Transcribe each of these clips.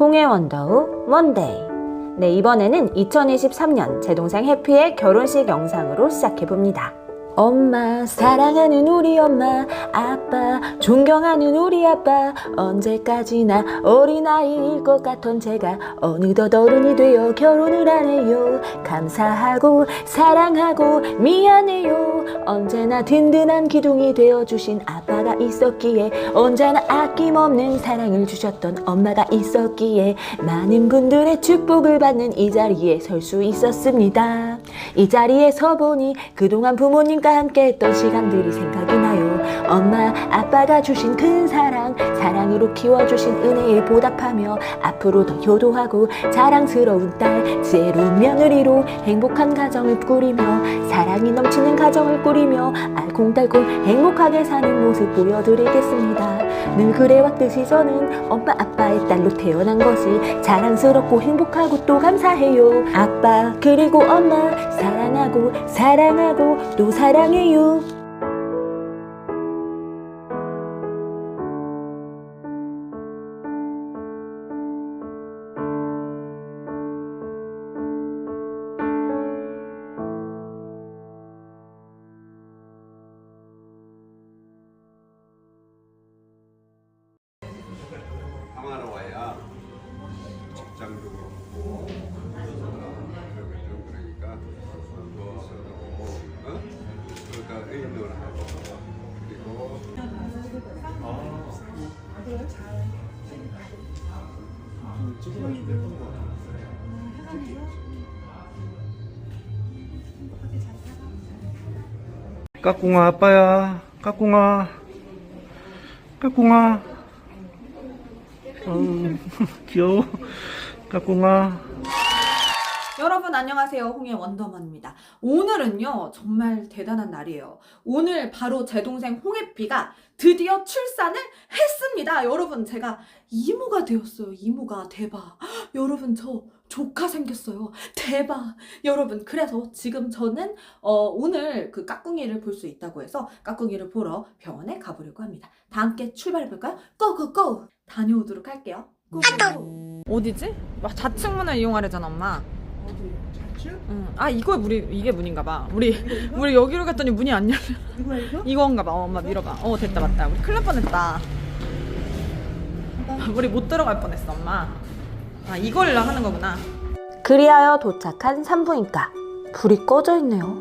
홍해 원더우 원데이. 네, 이번에는 2023년 제 동생 해피의 결혼식 영상으로 시작해 봅니다. 엄마, 사랑하는 우리 엄마, 아빠, 존경하는 우리 아빠, 언제까지나 어린아이일 것 같던 제가 어느덧 어른이 되어 결혼을 하네요. 감사하고, 사랑하고, 미안해요. 언제나 든든한 기둥이 되어주신 아빠가 있었기에, 언제나 아낌없는 사랑을 주셨던 엄마가 있었기에, 많은 분들의 축복을 받는 이 자리에 설 수 있었습니다. 이 자리에 서 보니 그동안 부모님 과 함께 했던 시간들이 생각이 나요. 엄마, 아빠가 주신 큰 사랑, 사랑으로 키워주신 은혜에 보답하며 앞으로 더 효도하고 자랑스러운 딸, 지혜로운 며느리로 행복한 가정을 꾸리며 사랑이 넘치는 가정을 꾸리며 알콩달콩 행복하게 사는 모습 보여드리겠습니다. 늘 그래왔듯이 저는 엄마 아빠의 딸로 태어난 것이 자랑스럽고 행복하고 또 감사해요. 아빠 그리고 엄마 사랑하고 사랑하고 또 사랑해요. 까꿍아 아빠야. 까꿍아. 까꿍아. 어, 귀여워. 까꿍아. 여러분 안녕하세요. 홍의 원더먼입니다. 오늘은요 정말 대단한 날이에요. 오늘 바로 제 동생 홍혜피가 드디어 출산을 했습니다. 여러분 제가 이모가 되었어요. 이모가 대박. 헉, 여러분 저 조카 생겼어요. 대박. 여러분 그래서 지금 저는 어, 오늘 그 까꿍이를 볼 수 있다고 해서 까꿍이를 보러 병원에 가보려고 합니다. 다 함께 출발해 볼까요? 고고고. 다녀오도록 할게요. 고고. 어디지? 막 좌측문을 이용하려잖아 엄마. 응. 아 이거 우리 이게 문인가 봐. 우리 우리 여기로 갔더니 문이 안 열려. 이거? 이건가 봐. 어, 엄마 밀어봐. 어 됐다 맞다. 우리 큰일 날 뻔했다. 우리 못 들어갈 뻔했어 엄마. 아 이걸 하는 거구나. 그리하여 도착한 산부인과 불이 꺼져 있네요.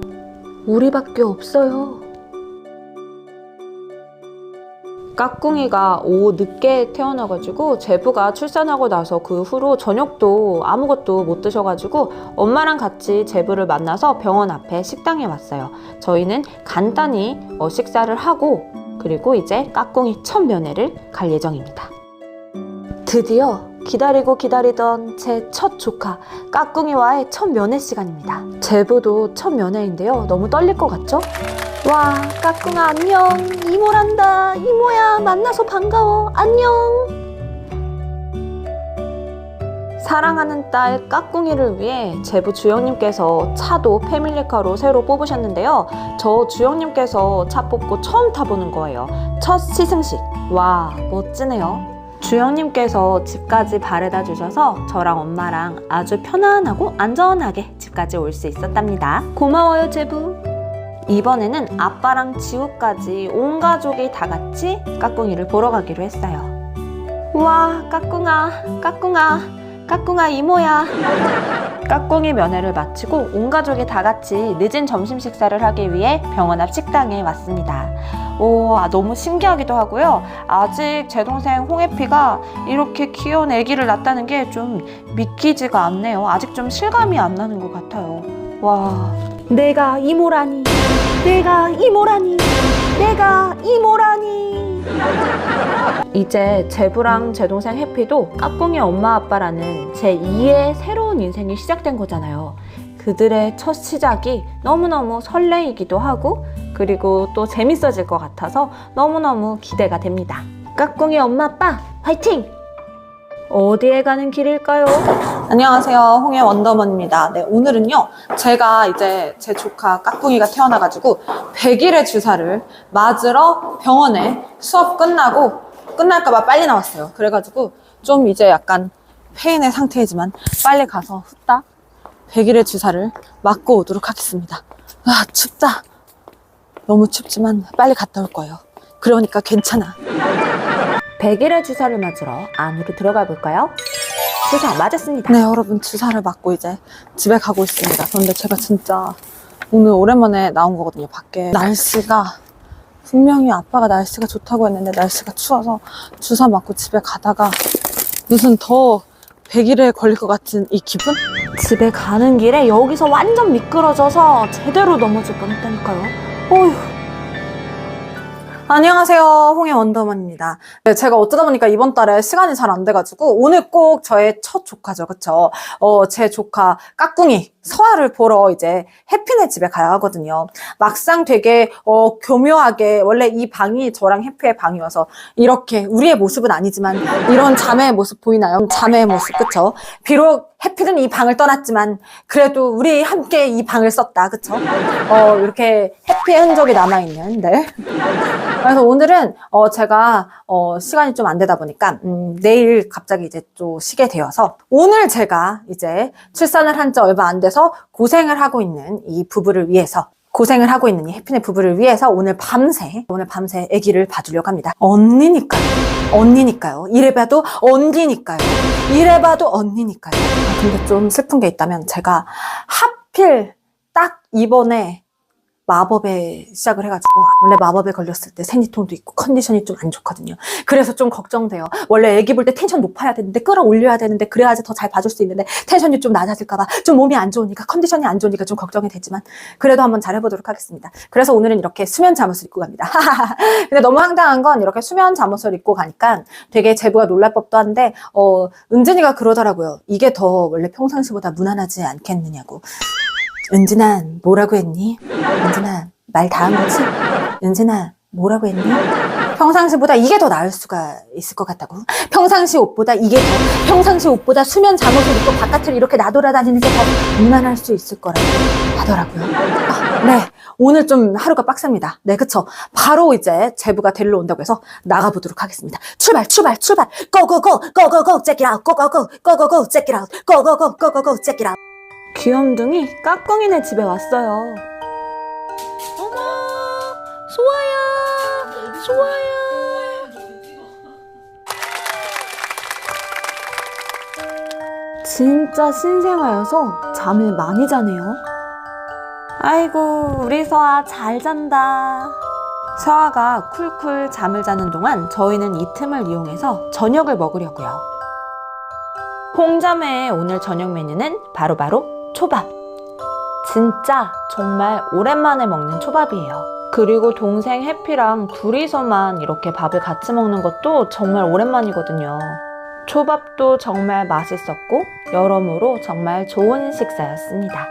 우리밖에 없어요. 까꿍이가 오후 늦게 태어나가지고 제부가 출산하고 나서 그 후로 저녁도 아무것도 못 드셔가지고 엄마랑 같이 제부를 만나서 병원 앞에 식당에 왔어요. 저희는 간단히 어, 식사를 하고 그리고 이제 까꿍이 첫 면회를 갈 예정입니다. 드디어 기다리고 기다리던 제 첫 조카 까꿍이와의 첫 면회 시간입니다. 제부도 첫 면회인데요. 너무 떨릴 것 같죠? 와, 까꿍아 안녕. 이모란다. 이모야 만나서 반가워. 안녕. 사랑하는 딸 까꿍이를 위해 제부 주영님께서 차도 패밀리카로 새로 뽑으셨는데요. 저 주영님께서 차 뽑고 처음 타보는 거예요. 첫 시승식. 와, 멋지네요. 주영님께서 집까지 바래다 주셔서 저랑 엄마랑 아주 편안하고 안전하게 집까지 올 수 있었답니다. 고마워요, 제부. 이번에는 아빠랑 지우까지 온 가족이 다 같이 까꿍이를 보러 가기로 했어요. 우와, 까꿍아, 까꿍아, 까꿍아 이모야. 까꿍이 면회를 마치고 온 가족이 다 같이 늦은 점심 식사를 하기 위해 병원 앞 식당에 왔습니다. 오, 아, 너무 신기하기도 하고요. 아직 제 동생 홍해피가 이렇게 귀여운 아기를 낳았다는 게 좀 믿기지가 않네요. 아직 좀 실감이 안 나는 것 같아요. 와, 내가 이모라니, 내가 이모라니, 내가 이모라니. 이제 제부랑 제 동생 해피도 까꿍이 엄마 아빠라는 제 2의 새로운 인생이 시작된 거잖아요. 그들의 첫 시작이 너무너무 설레이기도 하고 그리고 또 재밌어질 것 같아서 너무너무 기대가 됩니다. 까꿍이 엄마 아빠 화이팅! 어디에 가는 길일까요? 안녕하세요. 홍의 원더먼입니다. 네, 오늘은요, 제가 이제 제 조카 까꿍이가 태어나가지고 100일의 주사를 맞으러 병원에 수업 끝나고 끝날까봐 빨리 나왔어요. 그래가지고 좀 이제 약간 폐인의 상태이지만 빨리 가서 후딱 100일의 주사를 맞고 오도록 하겠습니다. 아, 춥다. 너무 춥지만 빨리 갔다 올 거예요. 그러니까 괜찮아. 100일의 주사를 맞으러 안으로 들어가 볼까요? 주사 맞았습니다. 네, 여러분 주사를 맞고 이제 집에 가고 있습니다. 그런데 제가 진짜 오늘 오랜만에 나온 거거든요. 밖에 날씨가 분명히 아빠가 날씨가 좋다고 했는데 날씨가 추워서 주사 맞고 집에 가다가 무슨 더 100일에 걸릴 것 같은 이 기분? 집에 가는 길에 여기서 완전 미끄러져서 제대로 넘어질 뻔했다니까요. 어휴. 안녕하세요. 홍해 원더먼입니다. 네, 제가 어쩌다 보니까 이번 달에 시간이 잘 안 돼가지고 오늘 꼭 저의 첫 조카죠. 그쵸? 어, 제 조카 까꿍이 서아를 보러 이제 해피네 집에 가야 하거든요. 막상 되게 어, 교묘하게 원래 이 방이 저랑 해피의 방이어서 이렇게 우리의 모습은 아니지만 이런 자매의 모습 보이나요? 자매의 모습 그쵸? 비록 해피는 이 방을 떠났지만 그래도 우리 함께 이 방을 썼다. 그쵸? 어, 이렇게 해피의 흔적이 남아있는 네. 그래서 오늘은 어 제가 어 시간이 좀 안 되다 보니까 음 내일 갑자기 이제 또 쉬게 되어서 오늘 제가 이제 출산을 한 지 얼마 안 돼서 고생을 하고 있는 이 부부를 위해서 고생을 하고 있는 이 해피네 부부를 위해서 오늘 밤새 오늘 밤새 아기를 봐주려고 합니다. 언니니까요. 언니니까요. 이래 봐도 언니니까요. 이래 봐도 언니니까요. 아, 근데 좀 슬픈 게 있다면 제가 하필 딱 이번에 마법에 시작을 해가지고 원래 마법에 걸렸을 때 생리통도 있고 컨디션이 좀 안 좋거든요. 그래서 좀 걱정돼요. 원래 애기 볼 때 텐션 높아야 되는데 끌어올려야 되는데 그래야지 더 잘 봐줄 수 있는데 텐션이 좀 낮아질까봐 좀 몸이 안 좋으니까 컨디션이 안 좋으니까 좀 걱정이 되지만 그래도 한번 잘 해보도록 하겠습니다. 그래서 오늘은 이렇게 수면 잠옷을 입고 갑니다. 근데 너무 황당한 건 이렇게 수면 잠옷을 입고 가니까 되게 제부가 놀랄 법도 한데 어 은진이가 그러더라고요. 이게 더 원래 평상시보다 무난하지 않겠느냐고. 은진아 뭐라고 했니? 은진아 말 다 한 거지? 은진아 뭐라고 했니? 평상시보다 이게 더 나을 수가 있을 것 같다고. 평상시 옷보다 이게 더 평상시 옷보다 수면 잠옷을 입고 바깥을 이렇게 나돌아다니는 게 더 무난할 수 있을 거라고 하더라고요. 아, 네, 오늘 좀 하루가 빡셉니다. 네, 그쵸. 바로 이제 제부가 데리러 온다고 해서 나가보도록 하겠습니다. 출발, 출발, 출발. 고고고, 고고고, check it out. 고고고, 고고고, check it out. 고고고, 고고고, check it out. 귀염둥이 까꿍이네 집에 왔어요. 어머, 소아야, 소아야. 진짜 신생아여서 잠을 많이 자네요. 아이고, 우리 서아 잘 잔다. 서아가 쿨쿨 잠을 자는 동안 저희는 이 틈을 이용해서 저녁을 먹으려고요. 홍자매의 오늘 저녁 메뉴는 바로바로 초밥. 진짜 정말 오랜만에 먹는 초밥이에요. 그리고 동생 해피랑 둘이서만 이렇게 밥을 같이 먹는 것도 정말 오랜만이거든요. 초밥도 정말 맛있었고 여러모로 정말 좋은 식사였습니다.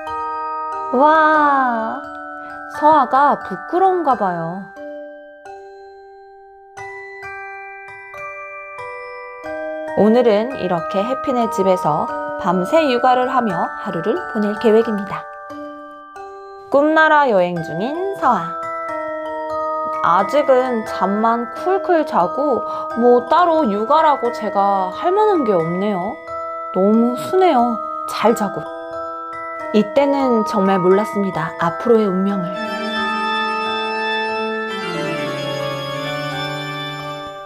와, 서아가 부끄러운가 봐요. 오늘은 이렇게 해피네 집에서 밤새 육아를 하며 하루를 보낼 계획입니다. 꿈나라 여행 중인 서아. 아직은 잠만 쿨쿨 자고 뭐 따로 육아라고 제가 할 만한 게 없네요. 너무 순해요. 잘 자고. 이때는 정말 몰랐습니다. 앞으로의 운명을.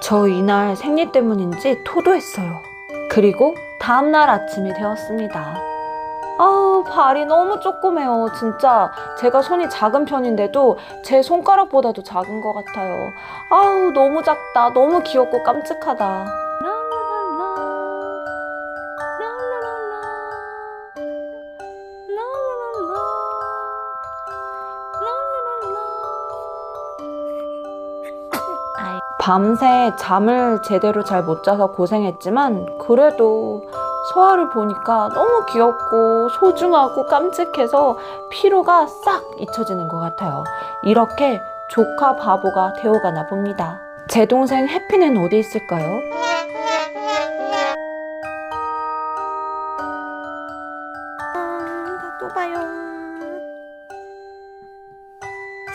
저 이날 생리 때문인지 토도했어요. 그리고 다음날 아침이 되었습니다. 아우, 발이 너무 조그매요. 진짜 제가 손이 작은 편인데도 제 손가락보다도 작은 것 같아요. 아우, 너무 작다. 너무 귀엽고 깜찍하다. 밤새 잠을 제대로 잘 못 자서 고생했지만 그래도 소아를 보니까 너무 귀엽고 소중하고 깜찍해서 피로가 싹 잊혀지는 것 같아요. 이렇게 조카 바보가 되어가나 봅니다. 제 동생 해피는 어디 있을까요? 음, 또 봐요.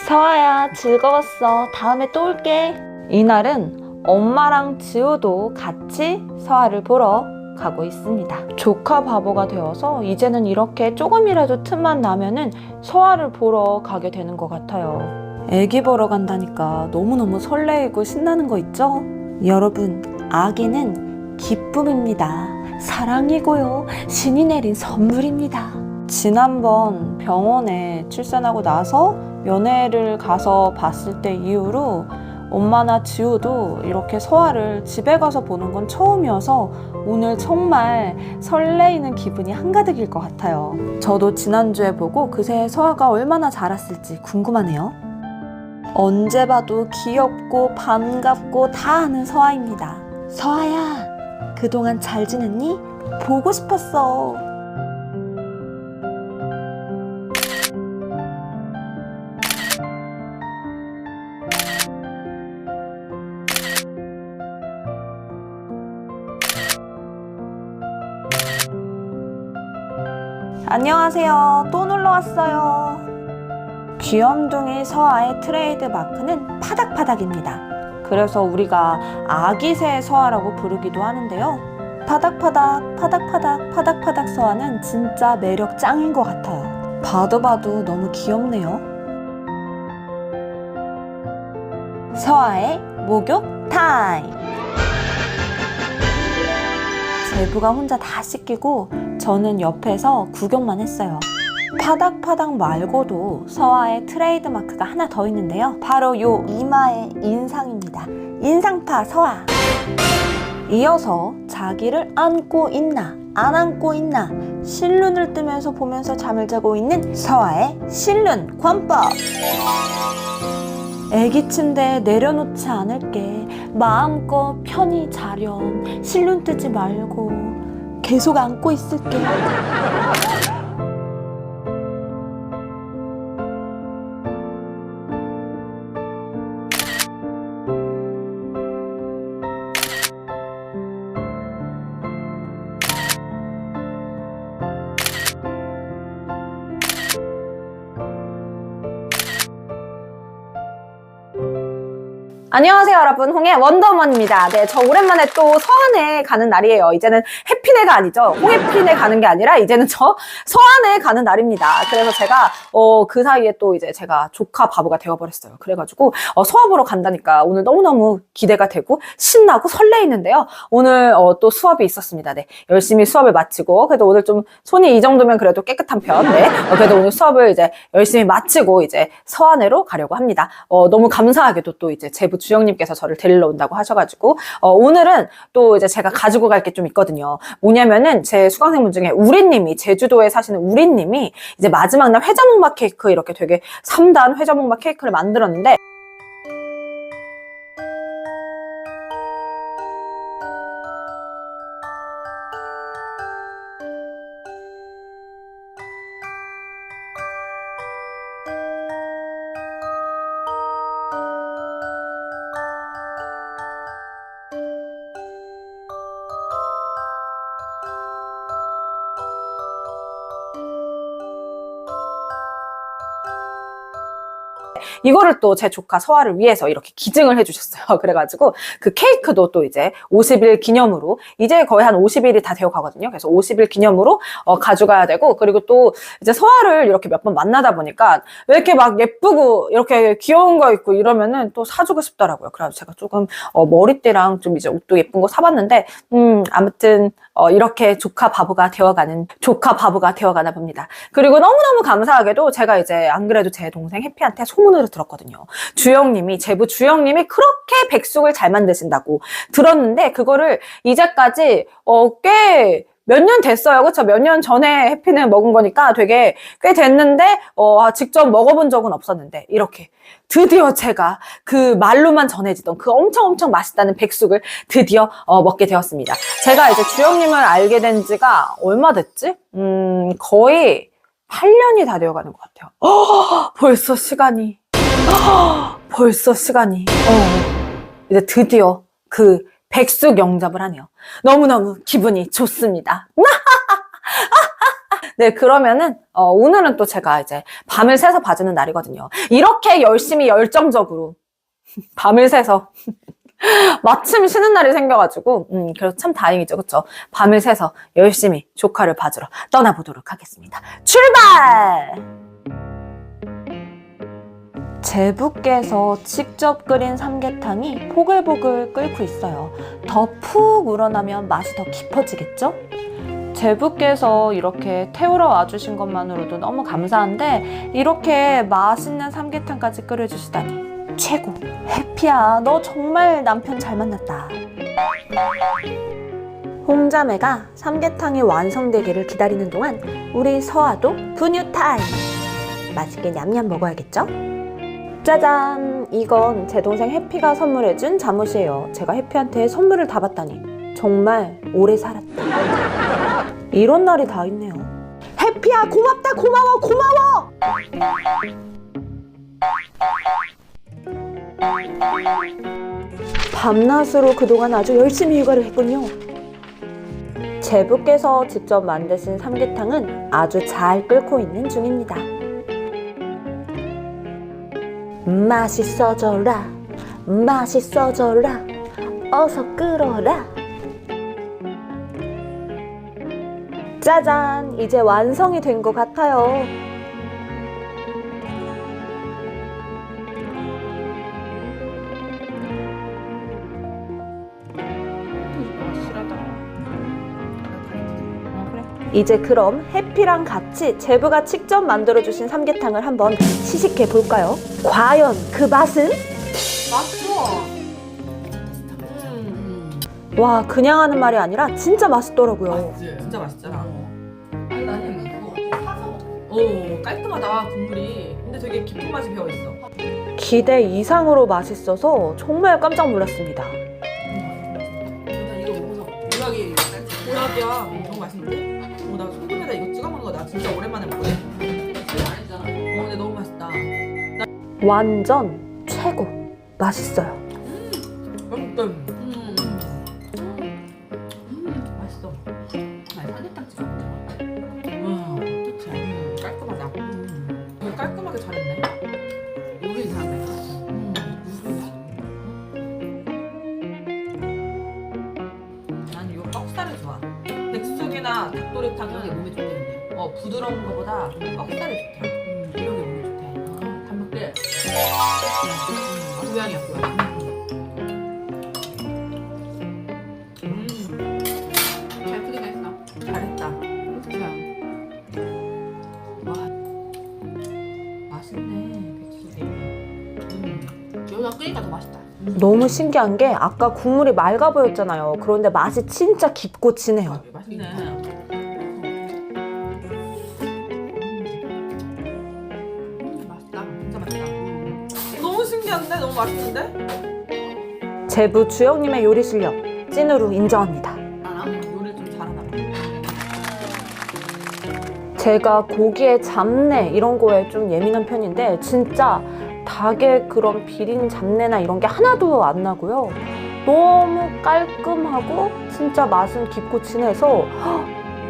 서아야, 즐거웠어. 다음에 또 올게. 이날은 엄마랑 지우도 같이 서아를 보러 가고 있습니다. 조카 바보가 되어서 이제는 이렇게 조금이라도 틈만 나면은 서아를 보러 가게 되는 것 같아요. 애기 보러 간다니까 너무너무 설레이고 신나는 거 있죠? 여러분, 아기는 기쁨입니다. 사랑이고요. 신이 내린 선물입니다. 지난번 병원에 출산하고 나서 면회를 가서 봤을 때 이후로 엄마나 지우도 이렇게 서아를 집에 가서 보는 건 처음이어서 오늘 정말 설레이는 기분이 한가득일 것 같아요. 저도 지난주에 보고 그새 서아가 얼마나 자랐을지 궁금하네요. 언제 봐도 귀엽고 반갑고 다 하는 서아입니다. 서아야, 그동안 잘 지냈니? 보고 싶었어. 안녕하세요. 또 놀러 왔어요. 귀염둥이 서아의 트레이드 마크는 파닥파닥입니다. 그래서 우리가 아기새 서아라고 부르기도 하는데요. 파닥파닥, 파닥파닥, 파닥파닥 서아는 진짜 매력 짱인 것 같아요. 봐도 봐도 너무 귀엽네요. 서아의 목욕 타임! 제부가 혼자 다 씻기고 저는 옆에서 구경만 했어요. 파닥파닥 말고도 서아의 트레이드 마크가 하나 더 있는데요. 바로 요 이마의 인상입니다. 인상파 서아. 이어서 자기를 안고 있나 안 안고 있나 실눈을 뜨면서 보면서 잠을 자고 있는 서아의 실눈 관법. 애기 침대에 내려놓지 않을게 마음껏 편히 자렴 실눈 뜨지 말고 계속 안고 있을게. 안녕하세요 여러분. 홍의 원더먼입니다. 네 저 오랜만에 또 서안에 가는 날이에요. 이제는 해 피네가 아니죠. 홍해피네 가는 게 아니라 이제는 저 서안에 가는 날입니다. 그래서 제가 어, 그 사이에 또 이제 제가 조카 바보가 되어버렸어요. 그래가지고 어, 수업 보러 간다니까 오늘 너무너무 기대가 되고 신나고 설레이는데요. 오늘 어, 또 수업이 있었습니다. 네 열심히 수업을 마치고 그래도 오늘 좀 손이 이 정도면 그래도 깨끗한 편. 네. 어, 그래도 오늘 수업을 이제 열심히 마치고 이제 서안으로 가려고 합니다. 어, 너무 감사하게도 또 이제 제부 주영님께서 저를 데리러 온다고 하셔가지고 어, 오늘은 또 이제 제가 가지고 갈 게 좀 있거든요. 뭐냐면은 제 수강생분 중에 우리님이 제주도에 사시는 우리님이 이제 마지막 날 회자목마 케이크 이렇게 되게 3단 회자목마 케이크를 만들었는데 이거를 또 제 조카 서아를 위해서 이렇게 기증을 해주셨어요. 그래가지고 그 케이크도 또 이제 50일 기념으로 이제 거의 한 50일이 다 되어 가거든요. 그래서 50일 기념으로 어, 가져가야 되고 그리고 또 이제 서아를 이렇게 몇 번 만나다 보니까 왜 이렇게 막 예쁘고 이렇게 귀여운 거 있고 이러면은 또 사주고 싶더라고요. 그래서 제가 조금 어, 머리띠랑 좀 이제 옷도 예쁜 거 사봤는데 음 아무튼 어, 이렇게 조카 바보가 되어가는 조카 바보가 되어가나 봅니다. 그리고 너무너무 감사하게도 제가 이제 안 그래도 제 동생 해피한테 소문을 들었거든요. 주영님이 제부 주영님이 그렇게 백숙을 잘 만드신다고 들었는데 그거를 이제까지 어, 꽤 몇 년 됐어요. 그쵸? 몇년 전에 해피는 먹은 거니까 되게 꽤 됐는데, 어, 직접 먹어본 적은 없었는데, 이렇게. 드디어 제가 그 말로만 전해지던 그 엄청 엄청 맛있다는 백숙을 드디어 어, 먹게 되었습니다. 제가 이제 주영님을 알게 된 지가 얼마 됐지? 음, 거의 8년이 다 되어 가는 것 같아요. 어, 벌써 시간이. 어, 벌써 시간이. 어, 이제 드디어 그 백숙 영접을 하네요. 너무너무 기분이 좋습니다. 네, 그러면은, 어, 오늘은 또 제가 이제 밤을 새서 봐주는 날이거든요. 이렇게 열심히 열정적으로 밤을 새서 마침 쉬는 날이 생겨가지고 음, 그래서 참 다행이죠 그쵸 밤을 새서 열심히 조카를 봐주러 떠나보도록 하겠습니다 출발 제부께서 직접 끓인 삼계탕이 보글보글 끓고 있어요 더 푹 우러나면 맛이 더 깊어지겠죠? 제부께서 이렇게 태우러 와주신 것만으로도 너무 감사한데 이렇게 맛있는 삼계탕까지 끓여주시다니 최고 해피야 너 정말 남편 잘 만났다 홍자매가 삼계탕이 완성되기를 기다리는 동안 우리 서아도 분유 타임 맛있게 냠냠 먹어야겠죠? 짜잔. 이건 제 동생 해피가 선물해준 잠옷이에요. 제가 해피한테 선물을 다 받다니 정말 오래 살았다. 이런 날이 다 있네요. 해피야 고맙다 고마워 고마워! 밤낮으로 그동안 아주 열심히 육아를 했군요. 제부께서 직접 만드신 삼계탕은 아주 잘 끓고 있는 중입니다. 맛있어져라, 맛있어져라, 어서 끓어라. 짜잔, 이제 완성이 된 것 같아요. 이제 그럼 해피랑 같이 제부가 직접 만들어주신 삼계탕을 한번 시식해 볼까요? 과연 그 맛은? 맛있어. 와 그냥 하는 말이 아니라 진짜 맛있더라고요. 진짜 맛있잖아. 아니 나는 그거 사서 오 깔끔하다 국물이. 근데 되게 깊은 맛이 배어 있어. 기대 이상으로 맛있어서 정말 깜짝 놀랐습니다. 나 이거 먹어서 보약이 보약이야. 완전 최고 맛있어요. 맛있다. 음. 맛있어. 삼계탕 찍어 닭도리탕은 몸에 좋대는데. 어 부드러운 거보다 뻑살이 좋다. 너무 신기한 게 아까 국물이 맑아 보였잖아요. 그런데 맛이 진짜 깊고 진해요. 맛있네. 진짜 맛있다. 너무 신기한데? 너무 맛있는데? 제부 주영님의 요리 실력 찐으로 인정합니다. 아, 요리 좀 잘하나 봐. 제가 고기의 잡내 이런 거에 좀 예민한 편인데 진짜 닭의 그런 비린 잡내나 이런 게 하나도 안 나고요. 너무 깔끔하고 진짜 맛은 깊고 진해서 헉,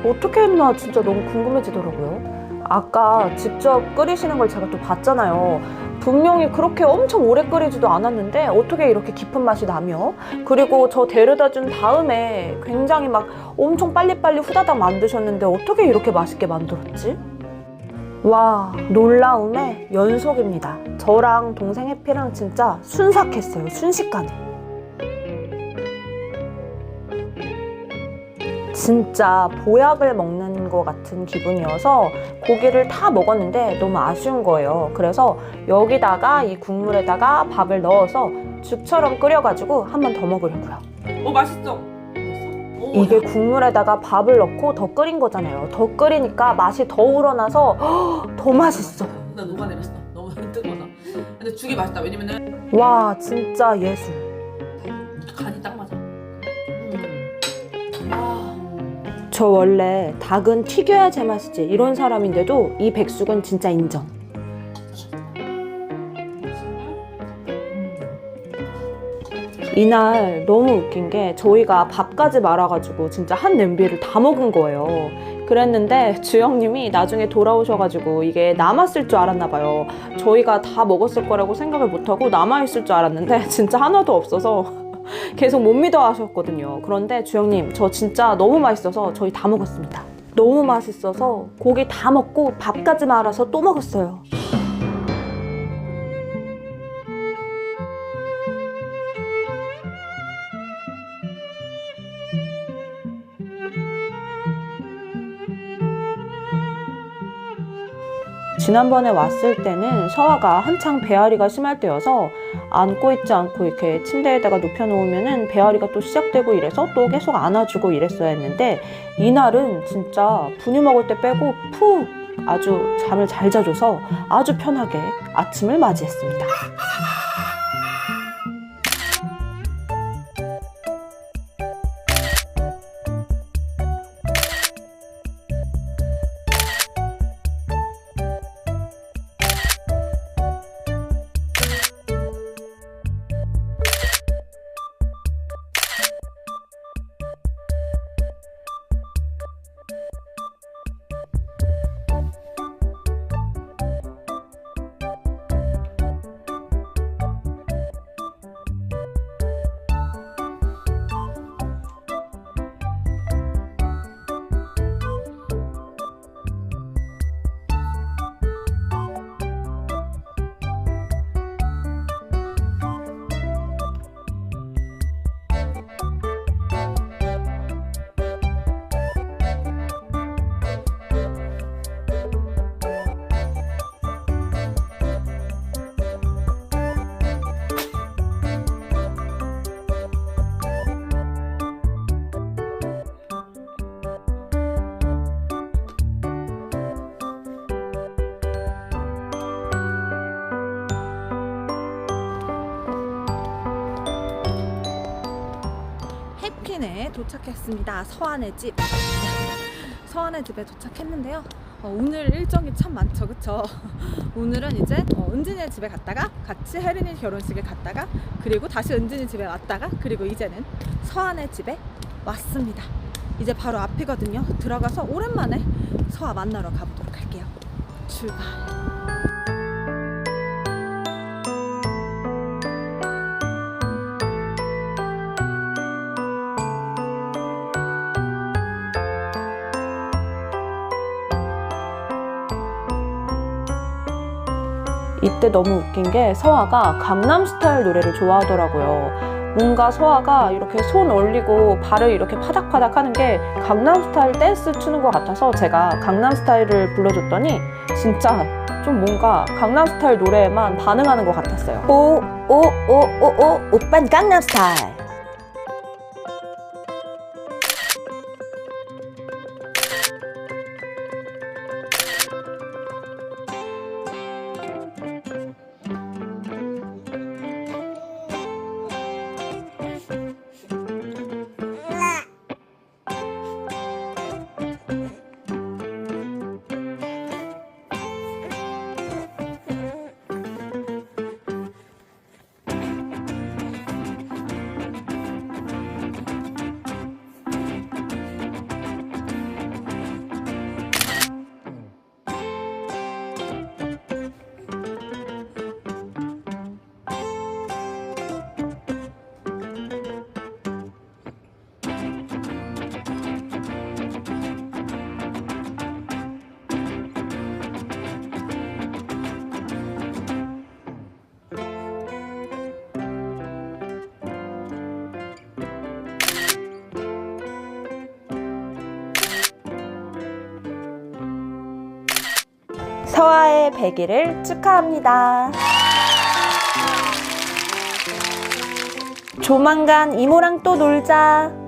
어떻게 했나 진짜 너무 궁금해지더라고요. 아까 직접 끓이시는 걸 제가 또 봤잖아요. 분명히 그렇게 엄청 오래 끓이지도 않았는데 어떻게 이렇게 깊은 맛이 나며 그리고 저 데려다 준 다음에 굉장히 막 엄청 빨리빨리 후다닥 만드셨는데 어떻게 이렇게 맛있게 만들었지? 와 놀라움의 연속입니다. 저랑 동생 해피랑 진짜 순삭했어요. 순식간에. 진짜 보약을 먹는 것 같은 기분이어서 고기를 다 먹었는데 너무 아쉬운 거예요. 그래서 여기다가 이 국물에다가 밥을 넣어서 죽처럼 끓여가지고 한 번 더 먹으려고요. 오 맛있어. 맛있어? 오, 이게 국물에다가 밥을 넣고 더 끓인 거잖아요. 더 끓이니까 맛이 더 우러나서 헉, 더 맛있어. 나 녹아내렸어. 너무 뜨거워서. 근데 죽이 맛있다. 왜냐면은 와 진짜 예술. 간이 딱 맞아. 음. 아. 저 원래 닭은 튀겨야 제맛이지 이런 사람인데도 이 백숙은 진짜 인정. 이날 너무 웃긴 게 저희가 밥까지 말아가지고 진짜 한 냄비를 다 먹은 거예요. 그랬는데 주영님이 나중에 돌아오셔가지고 이게 남았을 줄 알았나 봐요. 저희가 다 먹었을 거라고 생각을 못하고 남아있을 줄 알았는데 진짜 하나도 없어서 계속 못 믿어 하셨거든요. 그런데 주영님, 저 진짜 너무 맛있어서 저희 다 먹었습니다. 너무 맛있어서 고기 다 먹고 밥까지 말아서 또 먹었어요. 지난번에 왔을 때는 서아가 한창 배앓이가 심할 때여서 안고 있지 않고 이렇게 침대에다가 눕혀놓으면은 배앓이가 또 시작되고 이래서 또 계속 안아주고 이랬어야 했는데 이날은 진짜 분유 먹을 때 빼고 푹 아주 잠을 잘 자줘서 아주 편하게 아침을 맞이했습니다. 해핀에 도착했습니다. 서한의 집. 서한의 집에 도착했는데요. 어, 오늘 일정이 참 많죠, 그쵸? 오늘은 이제 어, 은진이 집에 갔다가 같이 혜린이 결혼식에 갔다가 그리고 다시 은진이 집에 왔다가 그리고 이제는 서한의 집에 왔습니다. 이제 바로 앞이거든요. 들어가서 오랜만에 서아 만나러 가보도록 할게요. 출발. 이때 너무 웃긴 게 서아가 강남스타일 노래를 좋아하더라고요. 뭔가 서아가 이렇게 손 올리고 발을 이렇게 파닥파닥 하는 게 강남스타일 댄스 추는 것 같아서 제가 강남스타일을 불러줬더니 진짜 좀 뭔가 강남스타일 노래에만 반응하는 것 같았어요. 오, 오, 오, 오, 오, 오빤 강남스타일. 서아의 100일을 축하합니다. 조만간 이모랑 또 놀자.